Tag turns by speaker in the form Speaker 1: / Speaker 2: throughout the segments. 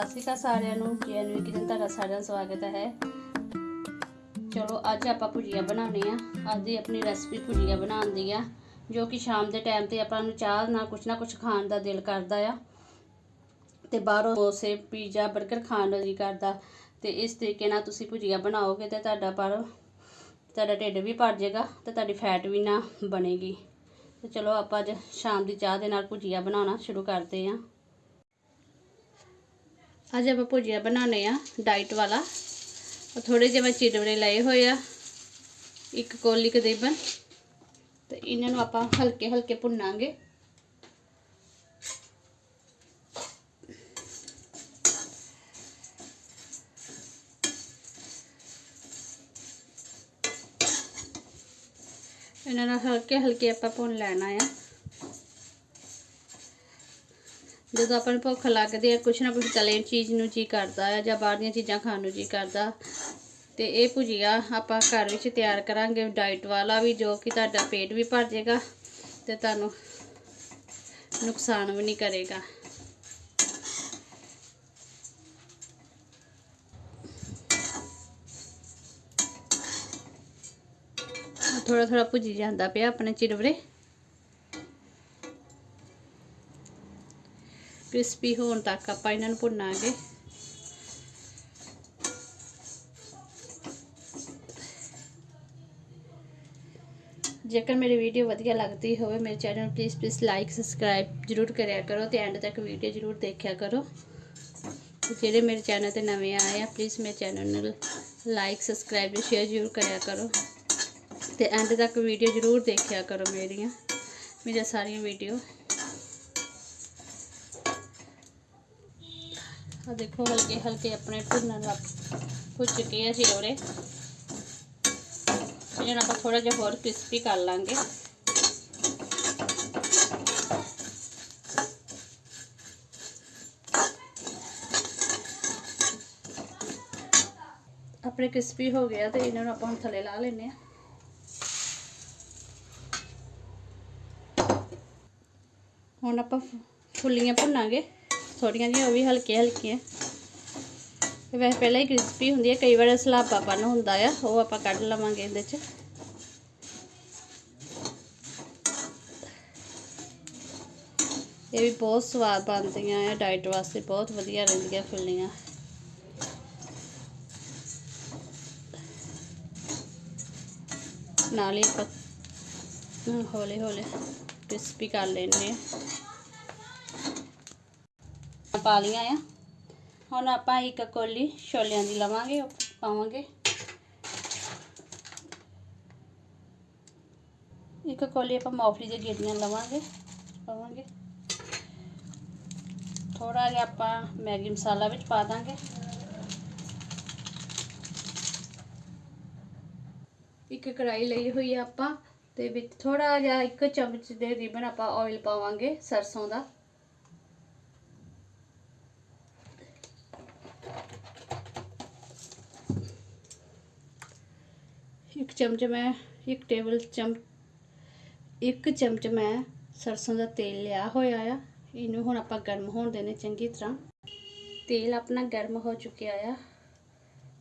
Speaker 1: ਸਤਿ ਸ਼੍ਰੀ ਅਕਾਲ ਸਾਰਿਆਂ ਨੂੰ ਜੈਨੂਈ ਕਿਚਨ, ਤੁਹਾਡਾ ਸਾਰਿਆਂ ਦਾ ਸਵਾਗਤ ਹੈ। ਚਲੋ, ਅੱਜ ਆਪਾਂ ਭੁਜੀਆ ਬਣਾਉਣੇ ਆ। ਅੱਜ ਦੀ ਆਪਣੀ ਰੈਸਪੀ ਭੁਜੀਆ ਬਣਾਉਣ ਦੀ ਆ, ਜੋ ਕਿ ਸ਼ਾਮ ਦੇ ਟਾਈਮ ਤੇ ਆਪਾਂ ਨੂੰ ਚਾਹ ਨਾਲ ਕੁਛ ਨਾ ਕੁਛ ਖਾਣ ਦਾ ਦਿਲ ਕਰਦਾ ਆ। ਤੇ ਬਾਹਰੋਂ ਡੋਸੇ ਪੀਜ਼ਾ 버ਗਰ ਖਾਣ ਦਾ ਜੀ ਕਰਦਾ। ਤੇ ਇਸ ਤਰੀਕੇ ਨਾਲ ਤੁਸੀਂ ਭੁਜੀਆ ਬਣਾਓਗੇ ਤੇ ਤੁਹਾਡਾ ਪਰ, ਤੁਹਾਡਾ ਢਿੱਡ ਵੀ ਭਰ ਜਾਏਗਾ ਤੇ ਤੁਹਾਡੀ ਫੈਟ ਵੀ ਨਾ ਬਣੇਗੀ। ਤੇ ਚਲੋ, ਆਪਾਂ ਅੱਜ ਸ਼ਾਮ ਦੀ ਚਾਹ ਦੇ ਨਾਲ ਭੁਜੀਆ ਬਣਾਉਣਾ ਸ਼ੁਰੂ ਕਰਦੇ ਹਾਂ ਅੱਜ ਆਪਾਂ ਭੁਜੀਆ ਬਣਾਉਣੇ ਆ ਡਾਈਟ ਵਾਲਾ। ਉਹ ਥੋੜੇ ਜਿਹੇ ਮੈਂ ਚਿੜਵੜੇ ਲਏ ਹੋਏ ਆ, ਇੱਕ ਕੋਲੀ ਤਕਰੀਬਨ ਤੇ ਇਹਨਾਂ ਨੂੰ ਆਪਾਂ ਹਲਕੇ ਹਲਕੇ ਭੁੰਨਾਂਗੇ। ਇਹਨਾਂ ਨੂੰ ਹਲਕੇ ਹਲਕੇ ਆਪਾਂ ਭੁੰਨ ਲੈਣਾ ਆ। ਜਦੋਂ ਆਪਾਂ ਨੂੰ ਭੁੱਖ ਲੱਗਦੀ ਹੈ, ਕੁਛ ਨਾ ਕੁਛ ਤਲੇ ਚੀਜ਼ ਨੂੰ ਜੀ ਕਰਦਾ ਹੈ ਜਾਂ ਬਾਹਰ ਦੀਆਂ ਚੀਜ਼ਾਂ ਖਾਣ ਨੂੰ ਜੀ ਕਰਦਾ। ਤੇ ਇਹ ਭੁਜੀਆ ਆਪਾਂ ਘਰ ਵਿੱਚ ਤਿਆਰ ਕਰਾਂਗੇ। ਡਾਈਟ ਵਾਲਾ ਵੀ, ਜੋ ਕਿ ਤੁਹਾਡਾ ਪੇਟ ਵੀ ਭਰ ਜਾਏਗਾ ਤੇ ਤੁਹਾਨੂੰ ਨੁਕਸਾਨ ਵੀ ਨਹੀਂ ਕਰੇਗਾ। ਥੋੜਾ ਥੋੜਾ ਭੁਜੀ ਜਾਂਦਾ ਪਿਆ ਆਪਣੇ ਚਿੜਵੜੇ ਕ੍ਰਿਸਪੀ ਹੋਣ ਤੱਕ ਆਪਾਂ ਇਹਨਾਂ ਨੂੰ ਭੁੰਨਾਂਗੇ। ਜੇਕਰ ਮੇਰੀ ਵੀਡੀਓ ਵਧੀਆ ਲੱਗਦੀ ਹੋਵੇ, ਮੇਰੇ ਚੈਨਲ ਨੂੰ ਪਲੀਜ਼ ਪਲੀਜ਼ ਲਾਈਕ ਸਬਸਕ੍ਰਾਈਬ ਜਰੂਰ ਕਰਿਆ ਕਰੋ ਤੇ ਐਂਡ ਤੱਕ ਵੀਡੀਓ ਜਰੂਰ ਦੇਖਿਆ ਕਰੋ। ਜਿਹੜੇ ਮੇਰੇ ਚੈਨਲ ਤੇ ਨਵੇਂ ਆਏ ਆ ਪਲੀਜ਼ ਮੇਰੇ ਚੈਨਲ ਨੂੰ ਲਾਈਕ ਸਬਸਕ੍ਰਾਈਬ ਤੇ ਸ਼ੇਅਰ ਜਰੂਰ ਕਰਿਆ ਕਰੋ। ਤੇ ਐਂਡ ਤੱਕ ਵੀਡੀਓ ਜਰੂਰ ਦੇਖਿਆ ਕਰੋ ਮੇਰੀਆਂ ਮੇਰੀਆਂ ਸਾਰੀਆਂ ਵੀਡੀਓ ਆ ਦੇਖੋ ਹਲਕੇ ਹਲਕੇ ਆਪਣੇ ਭੁੰਨਣ ਲੱਗ ਭੁੱਜ ਚੁੱਕੇ ਆ ਚਿੜੋਰੇ ਇਹਨਾਂ ਨੂੰ ਆਪਾਂ ਥੋੜਾ ਜਿਹਾ ਹੋਰ ਕ੍ਰਿਸਪੀ ਕਰ ਲਾਂਗੇ ਆਪਣੇ ਕ੍ਰਿਸਪੀ ਹੋ ਗਿਆ ਤੇ ਇਹਨਾਂ ਨੂੰ ਆਪਾਂ ਹੁਣ ਥੱਲੇ ਲਾ ਲੈਨੇ ਆ ਹੁਣ ਆਪਾਂ ਫੁੱਲੀਆਂ ਭੁੰਨਾਂਗੇ ਥੋੜੀਆਂ ਜਿਹੀਆਂ ਉਹ ਵੀ ਹਲਕੀਆਂ ਹਲਕੀਆਂ। ਵੈਸੇ ਪਹਿਲਾਂ ਹੀ ਕ੍ਰਿਸਪੀ ਹੁੰਦੀ ਹੈ ਕਈ ਵਾਰ ਸਲਾਬਾਪਨ ਹੁੰਦਾ ਆ, ਉਹ ਆਪਾਂ ਕੱਢ ਲਵਾਂਗੇ ਇਹਦੇ 'ਚ। ਇਹ ਵੀ ਬਹੁਤ ਸਵਾਦ ਬਣਦੀਆਂ ਆ ਡਾਈਟ ਵਾਸਤੇ ਬਹੁਤ ਵਧੀਆ ਰਹਿੰਦੀਆਂ ਫੁੱਲੀਆਂ ਨਾਲ ਹੀ ਆਪਾਂ ਹੌਲੇ ਹੌਲੇ ਕ੍ਰਿਸਪੀ ਕਰ ਲੈਣੇ ਆ। ਪਾ ਲੀਆਂ ਆ। ਹੁਣ ਆਪਾਂ ਇੱਕ ਕੋਲੀ ਛੋਲਿਆਂ ਦੀ ਲਵਾਂਗੇ, ਉਹ ਪਾਵਾਂਗੇ। ਇੱਕ ਕੋਲੀ ਆਪਾਂ ਮੌਫਲੀ ਦੀਆਂ ਗਿਰੀਆਂ ਲਵਾਂਗੇ, ਪਾਵਾਂਗੇ। ਥੋੜਾ ਜਿਹਾ ਆਪਾਂ ਮੈਗੀ ਮਸਾਲਾ ਵਿੱਚ ਪਾ ਦਾਂਗੇ। ਇੱਕ ਕੜਾਈ ਲਈ ਹੋਈ ਆ ਆਪਾਂ, ਤੇ ਵਿੱਚ ਥੋੜਾ ਜਿਹਾ ਇੱਕ ਚਮਚ ਦੇ ਰਿਬਨ ਆਪਾਂ ਆਇਲ ਪਾਵਾਂਗੇ ਸਰਸੋਂ ਦਾ। ਇੱਕ ਚਮਚ ਮੈਂ, ਇੱਕ ਟੇਬਲ ਚਮ, ਇੱਕ ਚਮਚ ਮੈਂ ਸਰਸੋਂ ਦਾ ਤੇਲ ਲਿਆ ਹੋਇਆ ਆ। ਇਹਨੂੰ ਹੁਣ ਆਪਾਂ ਗਰਮ ਹੋਣ ਦੇਣੇ ਚੰਗੀ ਤਰ੍ਹਾਂ। ਤੇਲ ਆਪਣਾ ਗਰਮ ਹੋ ਚੁੱਕਿਆ ਆ।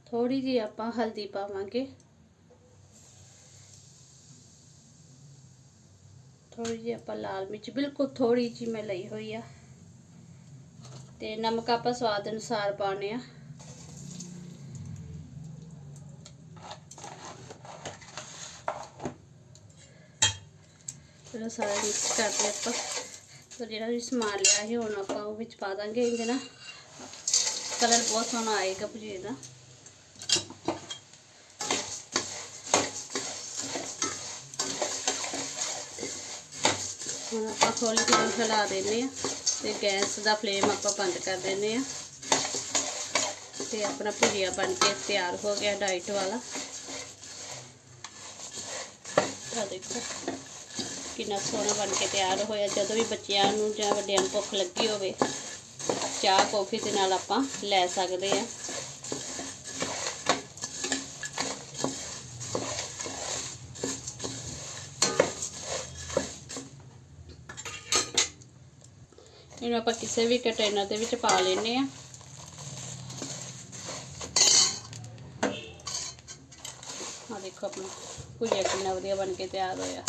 Speaker 1: ਥੋੜੀ ਜਿਹੀ ਆਪਾਂ ਹਲਦੀ ਪਾਵਾਂਗੇ। ਥੋੜੀ ਜਿਹੀ ਆਪਾਂ ਲਾਲ ਮਿਰਚ, ਬਿਲਕੁਲ ਥੋੜੀ ਜਿਹੀ ਮੈਂ ਲਈ ਹੋਈ ਆ। ਤੇ ਨਮਕ ਆਪਾਂ ਸਵਾਦ ਅਨੁਸਾਰ ਪਾਉਣੇ ਆ। ਚਲੋ ਸਾਰਾ ਮਿਕਸ ਕਰਦੇ ਆਪਾਂ। ਫਿਰ ਜਿਹੜਾ ਵੀ ਸਮਾਨ ਲਿਆ ਸੀ, ਹੁਣ ਆਪਾਂ ਉਹ ਵਿੱਚ ਪਾ ਦਾਂਗੇ ਇਹਦੇ ਨਾਲ। ਕਲਰ ਬਹੁਤ ਸੋਹਣਾ ਆਏਗਾ ਭੁਜੀਏ ਦਾ। ਹੁਣ ਆਪਾਂ ਹੌਲੀ ਕੇ ਹਿਲਾ ਦਿੰਦੇ ਆ ਤੇ ਗੈਸ ਦਾ ਫਲੇਮ ਆਪਾਂ ਬੰਦ ਕਰ ਦਿੰਦੇ ਆ ਤੇ ਆਪਣਾ ਭੁਜੀਆ ਬਣ ਕੇ ਤਿਆਰ ਹੋ ਗਿਆ ਡਾਈਟ ਵਾਲਾ। ਆ ਦੇਖੋ। ਕਿੰਨਾ ਸੋਹਣਾ ਬਣ ਕੇ ਤਿਆਰ ਹੋਇਆ। ਜਦੋਂ ਵੀ ਬੱਚਿਆਂ ਨੂੰ ਜਾਂ ਵੱਡਿਆਂ ਨੂੰ ਭੁੱਖ ਲੱਗੀ ਹੋਵੇ, ਚਾਹ, ਕੌਫੀ ਦੇ ਨਾਲ ਆਪਾਂ ਲੈ ਸਕਦੇ ਆ ਇਹਨੂੰ ਆਪਾਂ ਕਿਸੇ ਵੀ ਕੰਟੇਨਰ ਦੇ ਵਿੱਚ ਪਾ ਲੈਨੇ ਆ ਆ ਦੇਖੋ ਆਪਣਾ ਭੁਜਿਆ ਕਿੰਨਾ ਵਧੀਆ ਬਣ ਕੇ ਤਿਆਰ ਹੋਇਆ।